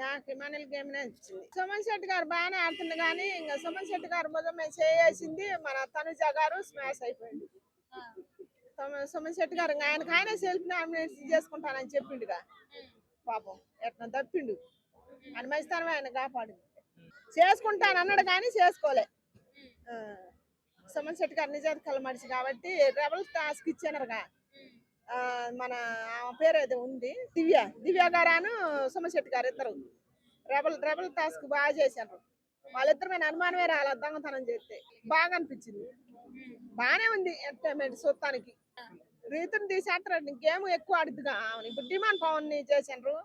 నాకు ఇమానుల్ గేమ్ నచ్చింది సుమన్ శెట్టి గారు బాగానే ఆడుతుంది కానీ ఇంకా సుమన్ శెట్టి గారు మొదలు మేము చేసింది మన తనుజ గారు స్మాష్ అయిపోయింది సుమ- సుమన్ శెట్టి గారు ఇంకా ఆయనకు ఆయనే సెల్ఫ్ నామినేట్ చేసుకుంటానని చెప్పిండుగా. పాపం ఎట్లా తప్పిండు. అని మంచితనం ఆయన కాపాడు చేసుకుంటాను అన్నాడు కానీ చేసుకోలే. సుమన్ శెట్టి గారు నిజాయితీ కల మనిషి కాబట్టి రెబల్ టాస్క్ ఇచ్చానరుగా. మన ఆమె పేరు అయితే ఉంది. దివ్య. దివ్య గారాను సుమన్ గారు ఇద్దరు. రెబల్ రెబల్ టాస్క్ బాగా చేశారు. వాళ్ళిద్దరు మీద అనుమానమే రాలే దొంగతనం చేస్తే. బాగా అనిపించింది. బాగానే ఉంది ఎంటర్టైన్మెంట్ చూస్తానికి రీతిని తీసేస్తారు. గేమ్ ఎక్కువ ఆడుద్దిగా. ఇప్పుడు డిమాండ్ పవన్ని చేసిండ్రు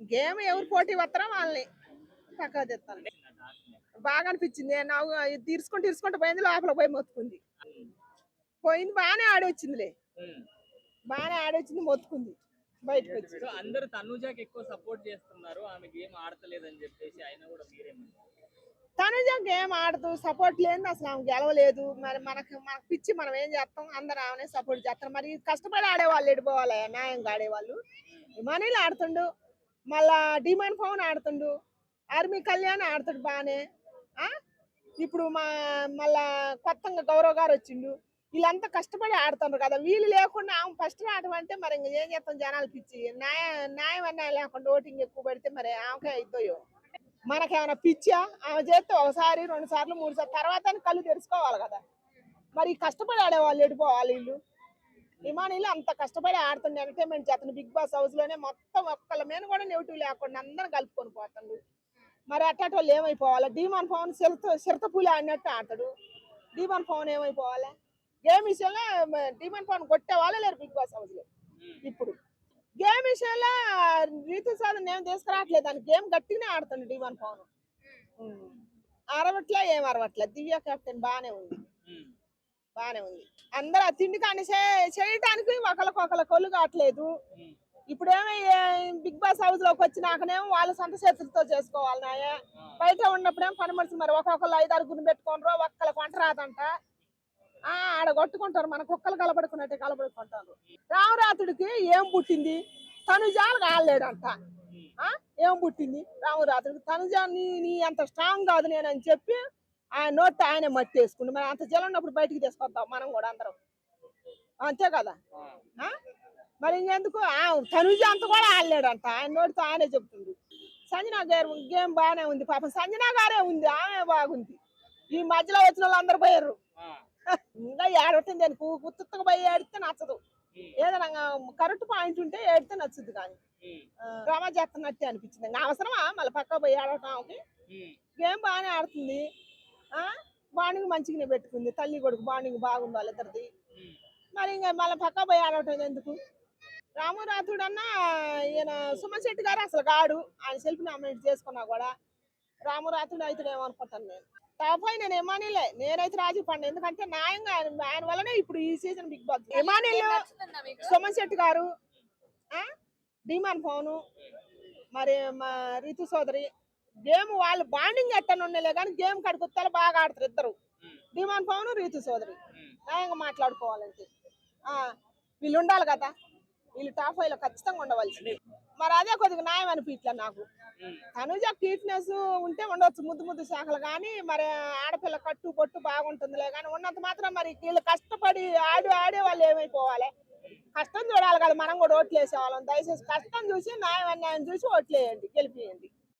గేమ్ ఎవరు పోటీ వస్తారో వాళ్ళని పక్కా తెస్తాను బాగా అనిపించింది. నాకు ఇది తీర్చుకుంటూ తీర్చుకుంటూ పోయింది. లోపల పోయి మొత్తుకుంది. పోయింది బాగానే ఆడొచ్చిందిలే. బాగానే ఆడొచ్చింది మొత్తుకుంది. బయటకు వచ్చి అందరూ తనుజాకి ఎక్కువ సపోర్ట్ చేస్తున్నారు ఆమె గేమ్ ఆడతలేదని చెప్పేసి అయినా కూడా మీరేమంటారు? తనుజ గేమ్ ఆడదు సపోర్ట్ లేదు అసలు ఆమె గెలవలేదు. మరి మనకు మనకు పిచ్చి మనం ఏం చేస్తాం? అందరు ఆమెనే సపోర్ట్ చేస్తారు. మరి కష్టపడి ఆడేవాళ్ళు ఎడిపోవాలి న్యాయంగా ఆడేవాళ్ళు. మనీలు ఆడుతుండు. మళ్ళా డిమాండ్ పవన్ ఆడుతుండు. ఆర్మీ కళ్యాణ్ ఆడుతాడు బాగానే. ఆ? ఇప్పుడు మా మళ్ళా కొత్తగా గౌరవ్ గారు వచ్చిండు. వీళ్ళంతా కష్టపడి ఆడుతున్నారు కదా. వీళ్ళు లేకుండా ఆమె ఫస్ట్ ఆడటం అంటే మరి ఇంకా ఏం చేస్తాం జనాలు పిచ్చి న్యాయ న్యాయం అన్నాయి లేకుండా ఓటింగ్ ఎక్కువ పెడితే మరి ఆమెకే అయిపోయో మనకేమైనా పిచ్చా? ఆమె చేస్తే ఒకసారి రెండు సార్లు మూడు సార్లు తర్వాత కళ్ళు తెరుచుకోవాలి కదా. మరి కష్టపడి ఆడేవాళ్ళు ఎడిపోవాలి వీళ్ళు? విమానీలు అంత కష్టపడి ఆడుతుండే ఎంటర్టైన్మెంట్ చేస్తుంది బిగ్ బాస్ హౌస్లోనే మొత్తం ఒక్కళ్ళ మీద కూడా నెగిటివ్ లేకుండా అందరూ కలుపుకొని పోతుండు. మరి అట్టటి వాళ్ళు ఏమైపోవాలి? డీమాన్ పవన్ సిరత పూలి ఆడినట్టు ఆడతాడు. డీమాన్ పవన్ ఏమైపోవాలి? గేమ్ విషయంలో డీమాన్ పవన్ కొట్టే వాళ్ళే లేరు బిగ్ బాస్ హౌస్లో. ఇప్పుడు. గేమ్ విషయంలో రీతు సాధన ఏం తీసుకురావట్లేదు. దాని గేమ్ గట్టిగానే ఆడుతుంది డిమాన్ పవన్ అరవట్లే ఏం అరవట్లే. దివ్య కెప్టెన్ బాగానే ఉంది. బాగానే ఉంది. అందరూ ఆ తిండి కానీ చేయటానికి ఒకరికొకరు కొల్లు కావట్లేదు. ఇప్పుడు ఏమో బిగ్ బాస్ హౌస్లోకి వచ్చినాకనేమో వాళ్ళ సొంత చేతులతో చేసుకోవాలి నాయ. బయట ఉన్నప్పుడేమో పని మనుషులు మరి ఒక్కొక్కరు ఐదు ఆరుగురిని పెట్టుకోనరు ఒక్కళ్ళకి వంట రాదంట. ఆడ కొట్టుకుంటారు. మన కుక్కలు కలబడుకున్నట్టే కలబడుకుంటారు. రామరాతుడికి ఏం పుట్టింది? తనుజాలు కాలేడంట ఆ ఏం పుట్టింది? రామరాతుడికి తనుజా నీ నీ అంత స్ట్రాంగ్ కాదు నేనని చెప్పి ఆయన నోట్ ఆయన మట్టి వేసుకుంటు మరి అంత జలం ఉన్నప్పుడు బయటికి తీసుకొద్దాం మనం కూడా అందరం. అంతే కదా? ఆ? మరి ఇంకెందుకు? ఆ తనుజ అంత కూడా ఆడలేడంట. ఆయన నోటితో ఆయనే చెప్తుంది సంజనా గారు గేమ్ బాగానే ఉంది. పాపం సంజనా గారే ఉంది. ఆమె బాగుంది. ఈ మధ్యలో వచ్చిన వాళ్ళందరూ పోయారు ఇంకా ఏడవుతుంది దానికి గుర్తుగా పోయి ఏడితే నచ్చదు. ఏదైనా కరెక్ట్ పాయింట్ ఉంటే ఏడితే నచ్చుద్ది కానీ. డ్రామా చేస్తున్నట్టే అనిపించింది. ఇంకా అవసరమా? మళ్ళీ పక్క పోయి ఆడటం ఆమెకి? గేమ్ బాగానే ఆడుతుంది. ఆ? బాండింగ్ మంచిగానే పెట్టుకుంది. తల్లి కొడుకు బాండింగ్ బాగుంది వాళ్ళిద్దరిది. మరి ఇంకా మళ్ళీ పక్క పోయి ఆడటం ఎందుకు? రాము రాథుడు అన్న ఈయన సుమన్ శెట్టి గారు అసలు కాడు. ఆయన సెల్ఫ్ నామినేట్ చేసుకున్నా కూడా రాము రాథుడు అయితే ఏమనుకుంటాను నేను. ఫైవ్ నేను ఎమానీలే నేనైతే రాజీ పండు. ఎందుకంటే న్యాయంగా ఆయన ఆయన వల్లనే ఇప్పుడు ఈ season big boss. ఎమానీలు Suman Shetty గారు డిమాన్ ఫోను మరి మా రితు సోదరి. గేమ్ వాళ్ళు బాండింగ్ ఎట్టని ఉండలే కానీ గేమ్ కడుకొత్తాలు బాగా ఆడతారు ఇద్దరు. డిమాన్ పవన్ రీతు సోదరి. న్యాయంగా మాట్లాడుకోవాలంటే. ఆ వీళ్ళు ఉండాలి కదా. వీళ్ళు టాప్ ఫైవ్లో ఖచ్చితంగా ఉండవలసింది. మరి అదే కొద్దిగా న్యాయం అనిపించలే నాకు. తనుజ క్యూట్నెస్ ఉంటే ఉండొచ్చు ముద్దు ముద్దు శాఖలు. కానీ మరి ఆడపిల్ల కట్టు పొట్టు బాగుంటుందిలే. కానీ ఉన్నంత మాత్రం మరి వీళ్ళు కష్టపడి ఆడి ఆడే వాళ్ళు ఏమైపోవాలి? కష్టం చూడాలి కదా. మనం కూడా ఓట్లు వేసేవాళ్ళం. దయచేసి కష్టం చూసి న్యాయం అన్యాయం చూసి ఓట్లు వేయండి. గెలిపియండి.